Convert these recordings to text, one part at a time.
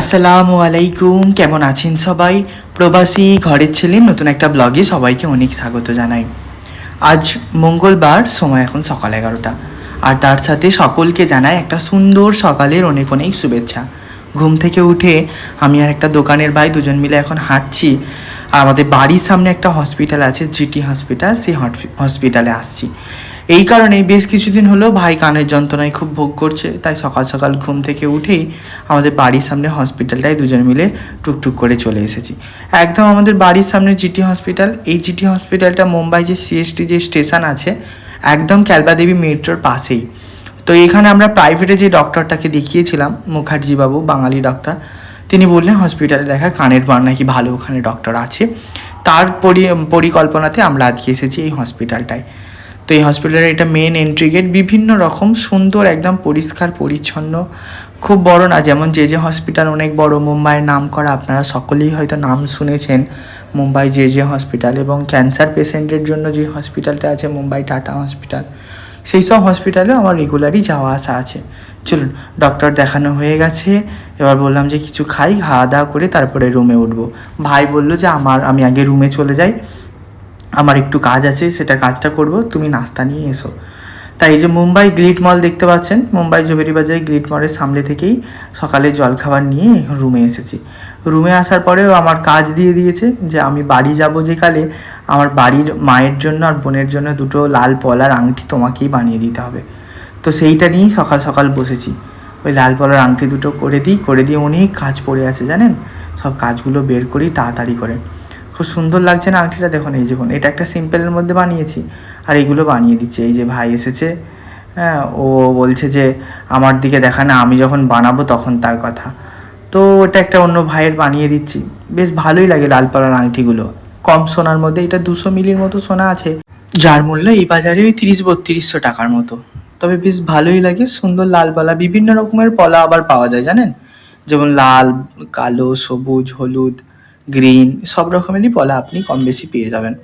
আসসালামু আলাইকুম, কেমন আছেন সবাই? প্রবাসী ঘরের ছেলে, নতুন একটা ব্লগে সবাইকে অনেক স্বাগত জানাই। আজ মঙ্গলবার, সময় এখন সকাল এগারোটা। আর তার সাথে সকলকে জানাই একটা সুন্দর সকালের অনেক অনেক শুভেচ্ছা। ঘুম থেকে উঠে আমি আর একটা দোকানের ভাই দুজন মিলে এখন হাঁটছি। আর আমাদের বাড়ির সামনে একটা হসপিটাল আছে জিটি হসপিটাল সেই হসপিটালে আসছি। এই কারণেই বেশ কিছুদিন হলো ভাই কানের যন্ত্রণায় খুব ভোগ করছে, তাই সকাল সকাল ঘুম থেকে উঠেই আমাদের বাড়ির সামনে হসপিটালটায় দুজন মিলে টুকটুক করে চলে এসেছি। একদম আমাদের বাড়ির সামনে জিটি হসপিটাল, এই জিটি হসপিটালটা মুম্বাই যে সিএসটি যে স্টেশন আছে, একদম ক্যালবাদেবী মেট্রোর পাশেই। তো এখানে আমরা প্রাইভেটে যে ডক্টরটাকে দেখিয়েছিলাম মুখার্জি বাবু বাঙালি ডক্টর, তিনি বললেন, হসপিটালে দেখা, কানের বার নাকি ভালো, ওখানে ডক্টর আছে। তার পরি, পরিকল্পনাতে আমরা আজকে এসেছি এই হসপিটালটায়। তো এই হসপিটালের এটা মেন এন্ট্রি গেট বিভিন্ন রকম সুন্দর, একদম পরিষ্কার, পরিচ্ছন্ন, খুব বড় না, যেমন যে যে হসপিটাল অনেক বড়, মুম্বাইয়ের নাম করা আপনারা সকলেই হয়তো নাম শুনেছেন মুম্বাই যে যে হসপিটাল এবং ক্যান্সার পেশেন্টের জন্য যে হসপিটালটা আছে, মুম্বাই টাটা হসপিটাল সেই সব হসপিটালেও আমার রেগুলারই যাওয়া আসা আছে। চলুন ডক্টর দেখানো হয়ে গেছে, এবার বললাম যে কিছু খাই, খাওয়া দাওয়া করে তারপরে রুমে উঠবো। ভাই বলল যে, আমার, আমি আগে রুমে চলে যাই। আমার একটু কাজ আছে, সেটা কাজটা করব, তুমি নাস্তা নিয়ে এসো। তাই এই যে মুম্বাই গ্লিট মল দেখতে পাচ্ছেন, মুম্বাই জবেরি বাজারে গ্লিট মলের সামনে থেকেই সকালে জলখাবার নিয়ে রুমে এসেছি। রুমে আসার পরেও আমার কাজ দিয়ে দিয়েছে যে আমি বাড়ি যাব যে কালে, আমার বাড়ির মায়ের জন্য আর বোনের জন্য দুটো লাল পলার আংটি তোমাকেই বানিয়ে দিতে হবে। তো সেইটা নিয়েই সকাল সকাল বসেছি। ওই লাল পলার আংটি দুটো করে দিই, করে দিয়ে অনেক কাজ পড়ে আছে জানেন? সব কাজগুলো বের করি তাড়াতাড়ি করে। খুব সুন্দর লাগছে না? আংটিটা দেখুন, এই দেখুন, এটা একটা সিম্পলের মধ্যে বানিয়েছি। আর এগুলো বানিয়ে দিচ্ছে। এই যে ভাই এসেছে হ্যাঁ ও বলছে যে, আমার দিকে দেখা না, আমি যখন বানাবো তখন তার কথা। তো ওটা একটা অন্য ভাইয়ের বানিয়ে দিচ্ছি। বেশ ভালোই লাগে লাল পাড়ার আংটিগুলো। কম সোনার মধ্যে, এটা দুশো মিলির মতো সোনা আছে। যার মূল্য এই বাজারে ওই তিরিশ, বত্রিশশো টাকার মতো। তবে বেশ ভালোই লাগে, সুন্দর লাল পালা বিভিন্ন রকমের পলা আবার পাওয়া যায়, জানেন? যেমন লাল, কালো, সবুজ, হলুদ গ্রিন সব রকমেরই পলা আপনি কম বেশি পেয়ে যাবেন।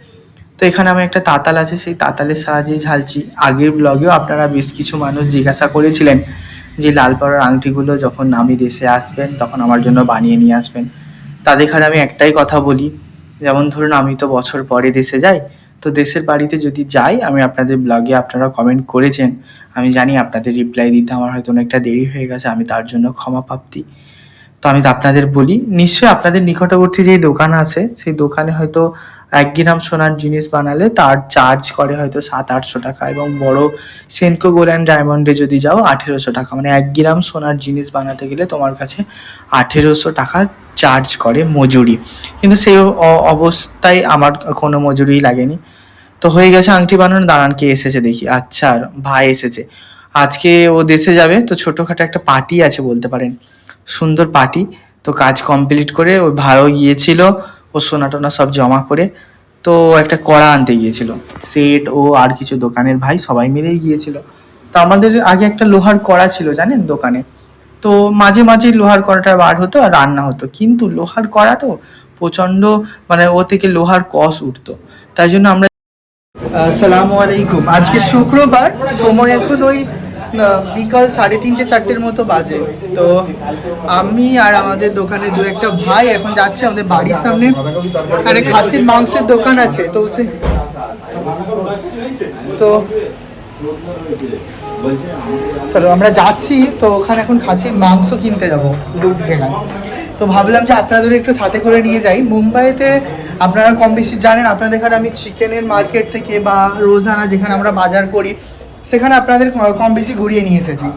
তো এখানে আমি একটা তাতাল আছে, সেই তাতালের সাহায্যে ঝালছি। আগের ব্লগেও আপনারা বেশ কিছু মানুষ জিজ্ঞাসা করেছিলেন যে, লাল পাড়ার আংটিগুলো যখন আমি দেশে আসবেন, তখন আমার জন্য বানিয়ে নিয়ে আসবেন? তাদের এখানে আমি একটাই কথা বলি, যেমন ধরুন আমি তো বছর পরে দেশে যাই, তো দেশের বাড়িতে যদি যাই, আমি আপনাদের ব্লগে আপনারা কমেন্ট করেছেন। আমি জানি আপনাদের রিপ্লাই দিতে আমার হয়তো অনেকটা দেরি হয়ে গেছে, আমি তার জন্য ক্ষমা প্রাপ্তি। তো আমি আপনাদের বলি, নিশ্চয়ই আপনাদের নিকটবর্তী যেই দোকান আছে, সেই দোকানে হয়তো এক গ্রাম সোনার জিনিস বানালে তার চার্জ করে হয়তো সাত, আটশো টাকা এবং বড় সেনকো গোল্ড অ্যান্ড ডায়মন্ডে যদি যাও আঠেরোশো টাকা। মানে এক গ্রাম সোনার জিনিস বানাতে গেলে তোমার কাছে আঠেরোশো টাকা চার্জ করে মজুরি। কিন্তু সেই অবস্থায় আমার কোনো মজুরি লাগেনি। তো হয়ে গেছে আংটি বানানো দাঁড়ান কে এসেছে দেখি। আচ্ছা আর ভাই এসেছে। আজকে ও দেশে যাবে, তো ছোটোখাটো একটা পার্টি আছে বলতে পারেন। সুন্দর পার্টি তো কাজ কমপ্লিট করে ওই ভাইও গিয়েছিল, ও সোনা টোনা সব জমা করে, তো একটা কড়া আনতে গিয়েছিল। সেট, ও আর কিছু দোকানের ভাই সবাই মিলেই গিয়েছিল। তো আমাদের আগে একটা লোহার কড়া ছিল জানেন দোকানে। তো মাঝে মাঝে লোহার কড়াটা বার হতো আর রান্না হতো। কিন্তু লোহার কড়া তো প্রচণ্ড মানে ও থেকে লোহার কষ উঠতো। তাই জন্য আমরা আসসালামু আলাইকুম। আজকে শুক্রবার, সময় এখন ওই বিকাল সাড়ে তিনটে, চারটের মতো বাজে। তো আমি আর আমাদের দোকানে দু একটা ভাই এখন যাচ্ছে আমাদের বাড়ির সামনে। আরে খাসির মাংসের দোকান আছে, তো সে তো আমরা যাচ্ছি, তো ওখানে এখন খাসির মাংস কিনতে যাব তো ভাবলাম যে আপনাদের একটু সাথে করে নিয়ে যাই। মুম্বাইতে আপনারা কম বেশি জানেন, আপনাদের আমি চিকেনের মার্কেট থেকে বা রোজানা যেখানে আমরা বাজার করি সেখানে আপনাদের কম বেশি ঘুরিয়ে নিয়ে এসেছি।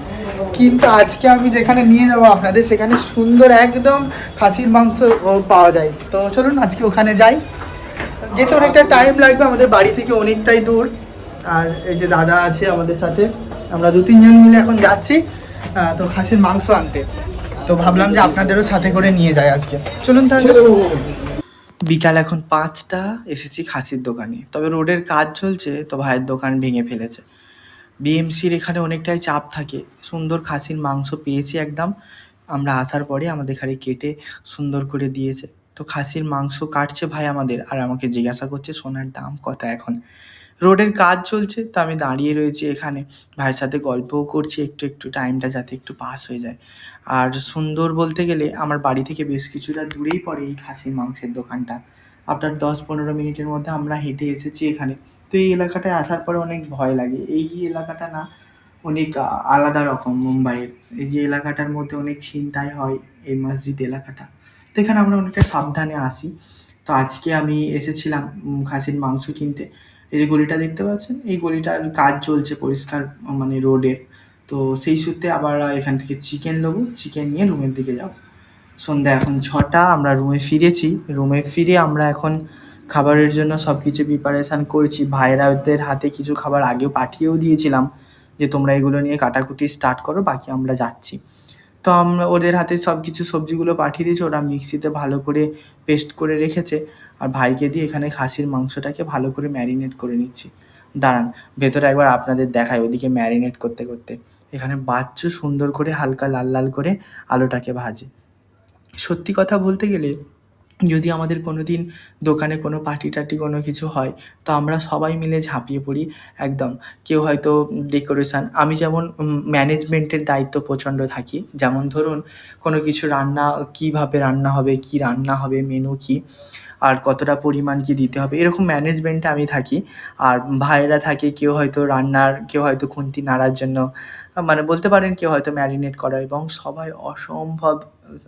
কিন্তু আজকে আমি যেখানে নিয়ে যাব আপনাদের সেখানে সুন্দর একদম খাসির মাংস পাওয়া যায়। তো চলুন আজকে ওখানে যাই। যেতে অনেকটা টাইম লাগবে আমাদের বাড়ি থেকে অনেকটাই দূর। আর এই যে দাদা আছে আমাদের সাথে আমরা দু তিনজন মিলে এখন যাচ্ছি তো খাসির মাংস আনতে। তো ভাবলাম যে আপনাদেরও সাথে করে নিয়ে যাই আজকে। চলুন তাহলে। বিকাল এখন পাঁচটা এসেছি খাসির দোকানে। তবে রোডের কাজ চলছে তো ভাইয়ের দোকান ভেঙে ফেলেছে। বিএমসির এখানে অনেকটাই চাপ থাকে। সুন্দর খাসির মাংস পেয়েছি একদম। আমরা আসার পরে আমাদের এখানে কেটে সুন্দর করে দিয়েছে। তো খাসির মাংস কাটছে ভাই আমাদের। আর আমাকে জিজ্ঞাসা করছে, সোনার দাম কত এখন? রোডের কাজ চলছে, তো আমি দাঁড়িয়ে রয়েছি এখানে। ভাইয়ের সাথে গল্পও করছি, একটু একটু টাইমটা যাতে একটু পাস হয়ে যায়। আর সুন্দর বলতে গেলে, আমার বাড়ি থেকে বেশ কিছুটা দূরেই পড়ে এই খাসির মাংসের দোকানটা। আপনার দশ পনেরো মিনিটের মধ্যে আমরা হেঁটে এসেছি এখানে। তো এই এলাকাটায় আসার পরে অনেক ভয় লাগে। এই এলাকাটা না, অনেক আলাদা রকম মুম্বাইয়ের। এই যে এলাকাটার মধ্যে অনেক ছিনতাই হয় এই মসজিদ এলাকাটা। তো এখানে আমরা অনেকটা সাবধানে আসি। তো আজকে আমি এসেছিলাম খাসির মাংস কিনতে। এই যে গলিটা দেখতে পাচ্ছেন? এই গলিটার কাজ চলছে পরিষ্কার মানে রোডের। তো সেই সূত্রে আবার এখান থেকে চিকেন নেব। চিকেন নিয়ে রুমের দিকে যাব। সন্ধ্যা এখন ছটা, আমরা রুমে ফিরেছি। রুমে ফিরে আমরা এখন খাবারের জন্য সব কিছু প্রিপারেশান করছি। ভাইরাদের হাতে কিছু খাবার আগেও পাঠিয়েও দিয়েছিলাম যে, তোমরা এগুলো নিয়ে কাটাকুটি স্টার্ট করো, বাকি আমরা যাচ্ছি। তো আমরা, ওদের হাতে সব কিছু সবজিগুলো পাঠিয়ে দিয়েছি। ওরা মিক্সিতে ভালো করে পেস্ট করে রেখেছে। আর ভাইকে দিয়ে এখানে খাসির মাংসটাকে ভালো করে ম্যারিনেট করে নিচ্ছি। দাঁড়ান, ভেতরে একবার আপনাদের দেখায় ওদিকে ম্যারিনেট করতে করতে। এখানে বাচ্চু সুন্দর করে হালকা লাল লাল করে আলুটাকে ভাজে। সত্যি কথা বলতে গেলে, যদি আমাদের কোনো দিন দোকানে কোনো পার্টি টার্টি কোনো কিছু হয়, তো আমরা সবাই মিলে ঝাঁপিয়ে পড়ি একদম। কেউ হয়তো ডেকোরেশান আমি যেমন ম্যানেজমেন্টের দায়িত্ব প্রচণ্ড থাকি। যেমন ধরুন, কোনো কিছু রান্না, কীভাবে রান্না হবে, কি রান্না হবে মেনু কী আর কতটা পরিমাণ কি দিতে হবে, এরকম ম্যানেজমেন্টে আমি থাকি। আর ভাইয়েরা থাকে, কেউ হয়তো রান্নার, কেউ হয়তো খুন্তি নাড়ার জন্য মানে বলতে পারেন কেউ হয়তো ম্যারিনেট করা এবং সবাই অসম্ভব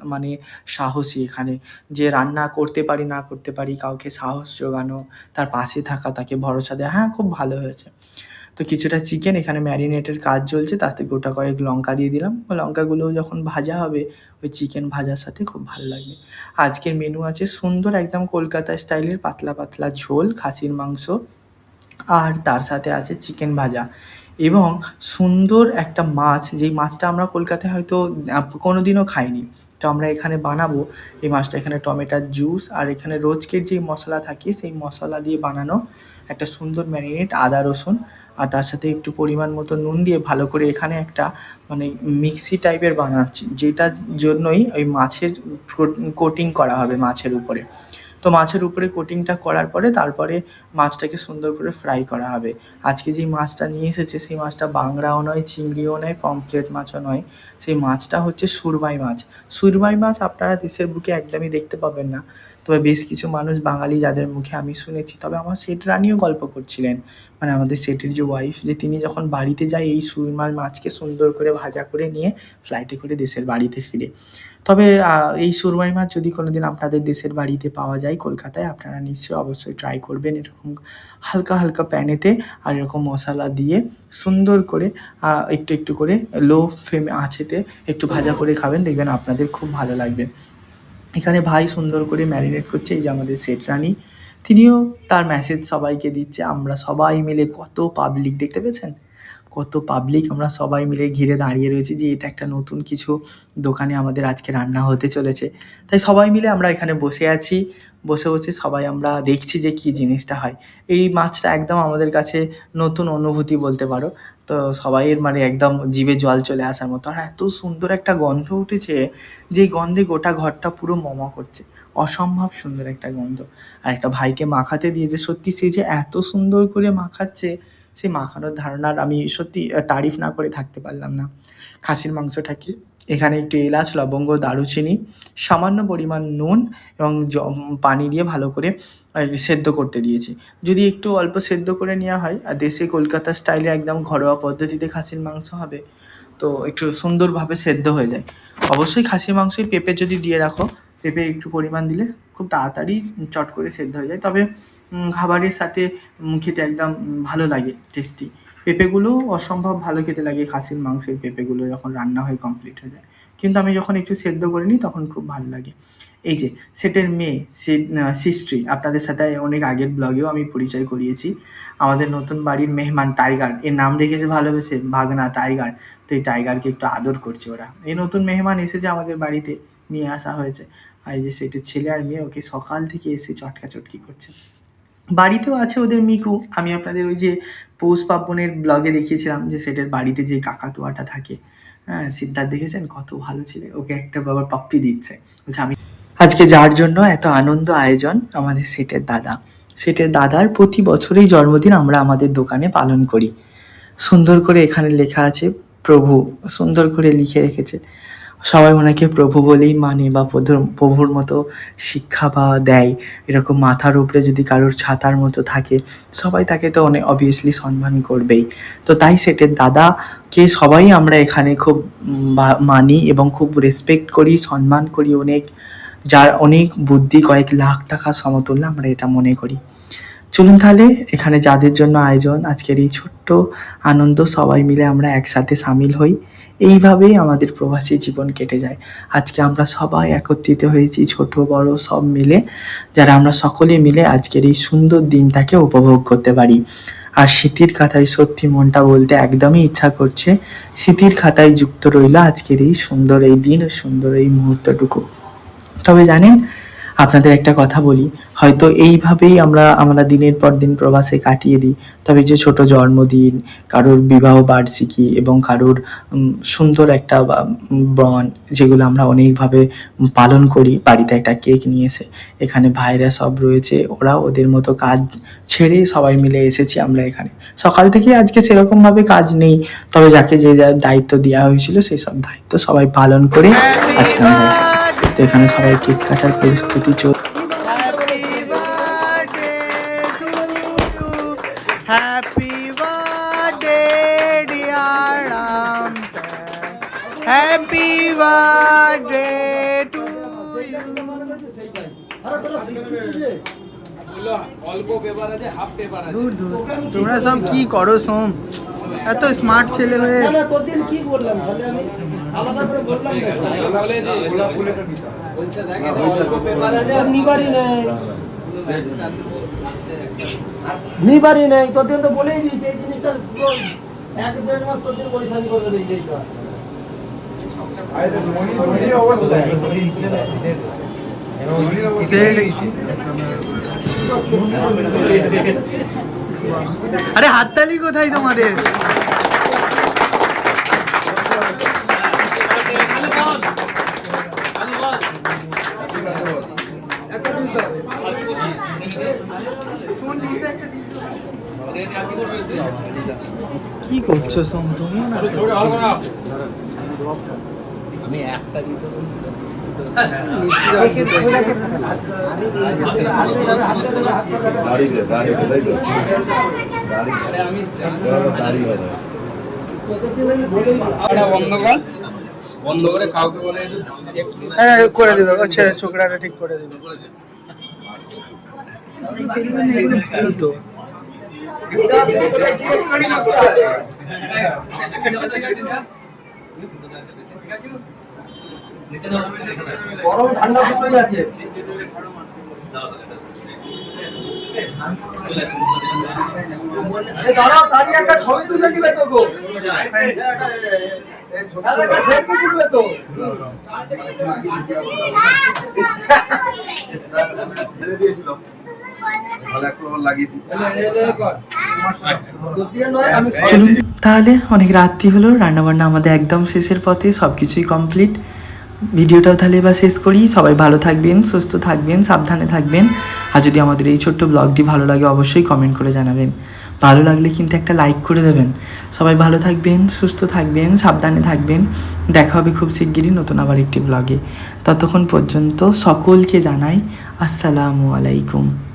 মানে সাহসী এখানে। যে রান্না করতে পারি, না করতে পারি, কাউকে সাহস জোগানো, তার পাশে থাকা, তাকে ভরসা দেয় হ্যাঁ খুব ভালো হয়েছে। তো কিছুটা চিকেন এখানে ম্যারিনেটের কাজ চলছে তাতে গোটা কয়েক লঙ্কা দিয়ে দিলাম। লঙ্কাগুলো যখন ভাজা হবে, ওই চিকেন ভাজার সাথে খুব ভালো লাগবে। আজকের মেনু আছে সুন্দর একদম কলকাতা স্টাইলের পাতলা পাতলা ঝোল, খাসির মাংস। আর তার সাথে আছে চিকেন ভাজা। এবং সুন্দর একটা মাছ, যেই মাছটা আমরা কলকাতায় হয়তো কোনো দিনও খাইনি। তো আমরা এখানে বানাবো। এই মাছটা এখানে টমেটোর জুস আর এখানে রোজকের যে মশলা থাকে, সেই মশলা দিয়ে বানানো একটা সুন্দর ম্যারিনেট আদা, রসুন আর তার সাথে একটু পরিমাণ মতো নুন দিয়ে ভালো করে এখানে একটা মানে মিক্সি টাইপের বানাচ্ছি, যেটার জন্যই ওই মাছের কোটিং করা হবে মাছের উপরে। তো মাছের উপরে কোটিংটা করার পরে তারপরে মাছটাকে সুন্দর করে ফ্রাই করা হবে। আজকে যেই মাছটা নিয়ে এসেছে, সেই মাছটা বাংরাও নয়, চিংড়িও নয় পমফ্লেট মাছও নয়। সেই মাছটা হচ্ছে সুরমাই মাছ। সুরমাই মাছ আপনারা দেশের বুকে একদমই দেখতে পাবেন না। তবে বেশ কিছু মানুষ বাঙালি যাদের মুখে আমি শুনেছি, তবে আমার সেট রানিও গল্প করছিলেন। মানে আমাদের সেটের যে ওয়াইফ যে তিনি যখন বাড়িতে যায়, এই সুরমাই মাছকে সুন্দর করে ভাজা করে নিয়ে ফ্লাইটে করে দেশের বাড়িতে ফিরে। তবে এই সুরমাই মাছ যদি কোনো দিন আপনাদের দেশের বাড়িতে পাওয়া যায় কলকাতায়, আপনারা নিশ্চয়ই অবশ্যই ট্রাই করবেন এরকম হালকা হালকা প্যানেতে আর এরকম মশলা দিয়ে সুন্দর করে একটু একটু করে লো ফ্লেমে আঁচেতে একটু ভাজা করে খাবেন, দেখবেন আপনাদের খুব ভালো লাগবে। এখানে ভাই সুন্দর করে ম্যারিনেট করছে, এই যে আমাদের সেট রানী। তিনিও তার মেসেজ সবাইকে দিচ্ছে, আমরা সবাই মিলে কত পাবলিক দেখতে পেয়েছেন? কত পাবলিক আমরা সবাই মিলে ঘিরে দাঁড়িয়ে রয়েছি যে এটা একটা নতুন কিছু দোকানে আমাদের আজকে রান্না হতে চলেছে। তাই সবাই মিলে আমরা এখানে বসে আছি, বসে বসে সবাই আমরা দেখছি যে কী জিনিসটা হয়। এই মাছটা একদম আমাদের কাছে নতুন অনুভূতি বলতে পারো। তো সবাইয়ের মানে একদম জিভে জল চলে আসার মতো। আর এত সুন্দর একটা গন্ধ উঠেছে যে গন্ধে গোটা ঘরটা পুরো মমা করছে। অসম্ভব সুন্দর একটা গন্ধ। আর একটা ভাইকে মাখাতে দিয়েছে সত্যি সে যে এত সুন্দর করে মাখাচ্ছে সেই মাখানোর ধারণার আমি সত্যি তারিফ না করে থাকতে পারলাম না। খাসির মাংসটাকে এখানে একটু এলাচ, লবঙ্গ, দারুচিনি, সামান্য পরিমাণ নুন এবং পানি দিয়ে ভালো করে সেদ্ধ করতে দিয়েছি। যদি একটু অল্প সেদ্ধ করে নেওয়া হয়, আর দেশে কলকাতা স্টাইলে একদম ঘরোয়া পদ্ধতিতে খাসির মাংস হবে, তো একটু সুন্দরভাবে সেদ্ধ হয়ে যায়। অবশ্যই খাসির মাংসই পেঁপে যদি দিয়ে রাখো পেঁপে একটু পরিমাণ দিলে খুব তাড়াতাড়ি চট করে সেদ্ধ হয়ে যায়। তবে খাবারের সাথে খেতে একদম ভালো লাগে টেস্টি পেঁপেগুলো অসম্ভব ভালো খেতে লাগে, খাসির, মাংসের পেঁপেগুলো যখন রান্না হয়ে কমপ্লিট হয়ে যায়। কিন্তু আমি যখন একটু সেদ্ধ করে নিই তখন খুব ভালো লাগে। এই যে, সেটের মেয়ে সিস্ট্রি আপনাদের সাথে অনেক আগের ব্লগেও আমি পরিচয় করিয়েছি। আমাদের নতুন বাড়ির মেহমান টাইগার, এর নাম রেখেছে ভালোবেসে, ভাগনা টাইগার। তো এই টাইগারকে একটু আদর করছে ওরা। এই নতুন মেহমান এসেছে আমাদের বাড়িতে, নিয়ে আসা হয়েছে। আর এই যে, সেটের ছেলে আর মেয়ে, ওকে সকাল থেকে এসে চটকা চটকি করছে। বাড়িতেও আছে ওদের মিকু। আমি আপনাদের ওই যে পৌষ পার্বণের ব্লগে দেখিয়েছিলাম যে সেটের বাড়িতে যে কাকাতুয়াটা থাকে। হ্যাঁ সিদ্ধার্থ দেখেছেন? কত ভালো ছেলে। ওকে একটা বাবার পাপ্পি দিচ্ছে। বলছে আমি আজকে যার জন্য এত আনন্দ আয়োজন? আমাদের সেটের দাদা। সেটের দাদার প্রতি বছরেই জন্মদিন আমরা আমাদের দোকানে পালন করি। সুন্দর করে এখানে লেখা আছে, প্রভু। সুন্দর করে লিখে রেখেছে। সবাই ওনাকে প্রভু বলেই মানে বা প্রধু- প্রভুর মতো শিক্ষা বা দেয়। এরকম মাথার উপরে যদি কারোর ছাতার মতো থাকে, সবাই তাকে তো অনেক অবভিয়াসলি সম্মান করবেই। তো তাই সেটের দাদাকে সবাই আমরা এখানে খুব মানি এবং খুব রেসপেক্ট করি, সম্মান করি অনেক। যার অনেক বুদ্ধি, কয়েক লাখ টাকা সমতুল্য আমরা এটা মনে করি। চলুন তাহলে, এখানে যাদের জন্য আয়োজন, আজকের এই ছোট্ট আনন্দ, সবাই মিলে আমরা একসাথে সামিল হই। এইভাবেই আমাদের প্রবাসী জীবন কেটে যায়। আজকে আমরা সবাই একত্রিত হয়েছি, ছোট, বড়, সব মিলে, যারা আমরা সকলে মিলে আজকের এই সুন্দর দিনটাকে উপভোগ করতে পারি। আর স্মৃতির খাতায় সত্যি মনটা বলতে একদমই ইচ্ছা করছে, স্মৃতির খাতায় যুক্ত রইল আজকের এই সুন্দর এই দিন, সুন্দর এই মুহূর্তটুকু। তবে জানেন, আপনাদের একটা কথা বলি হয়তো এইভাবেই আমরা আমরা দিনের পর দিন প্রবাসে কাটিয়ে দিই। তবে যে ছোট জন্মদিন, কারোর বিবাহ বার্ষিকী এবং কারোর সুন্দর একটা বন, যেগুলো আমরা অনেকভাবে পালন করি। বাড়িতে একটা কেক নিয়ে এসে এখানে ভাইরা সব রয়েছে ওরা ওদের মতো কাজ ছেড়ে সবাই মিলে এসেছি আমরা এখানে। সকাল থেকে আজকে সেরকমভাবে কাজ নেই, তবে যাকে যে যার দায়িত্ব দেওয়া হয়েছিল সেই সব দায়িত্ব সবাই পালন করে আজকে আমরা এসেছি। তো এখানে সবাই কেক কাটার পরিস্থিতি চল তোমরা সব কি করো সোম? এত স্মার্ট ছেলে হয়ে। কি বললাম? করে নিবারই নেই। দিন তো বলেই দিয়েছি, এই জিনিসটা এক দেড় মাস তোর দিন পরিশানি দেখি এইটা আরে হাততালি কোথায় তোমাদের? কি করছ সোম না তো দাঁড়িয়ে দাঁড়িয়ে বন্ধ করে দেবে ছেড়ে ছোকরাটা ঠিক করে দেবে গরম ঠান্ডা দুটোই আছে। দাঁড়াও দাঁড়িয়ে একটা ছবি তুলে নিবে তো গো। একটা সেলফি তুলবে লাগিয়ে দিই। চলুন, তাহলে অনেক রাত্রি হলো, রান্নাবান্না আমাদের একদম শেষের পথে সব কিছুই কমপ্লিট ভিডিওটাও তাহলে এবার শেষ করি। সবাই ভালো থাকবেন, সুস্থ থাকবেন, সাবধানে থাকবেন। আর যদি আমাদের এই ছোট্ট ব্লগটি ভালো লাগে, অবশ্যই কমেন্ট করে জানাবেন। ভালো লাগলে কিন্তু একটা লাইক করে দেবেন। সবাই ভালো থাকবেন, সুস্থ থাকবেন, সাবধানে থাকবেন। দেখা হবে খুব শিগগিরই নতুন আবার একটি ব্লগে ততক্ষণ পর্যন্ত সকলকে জানাই, আসসালামু আলাইকুম।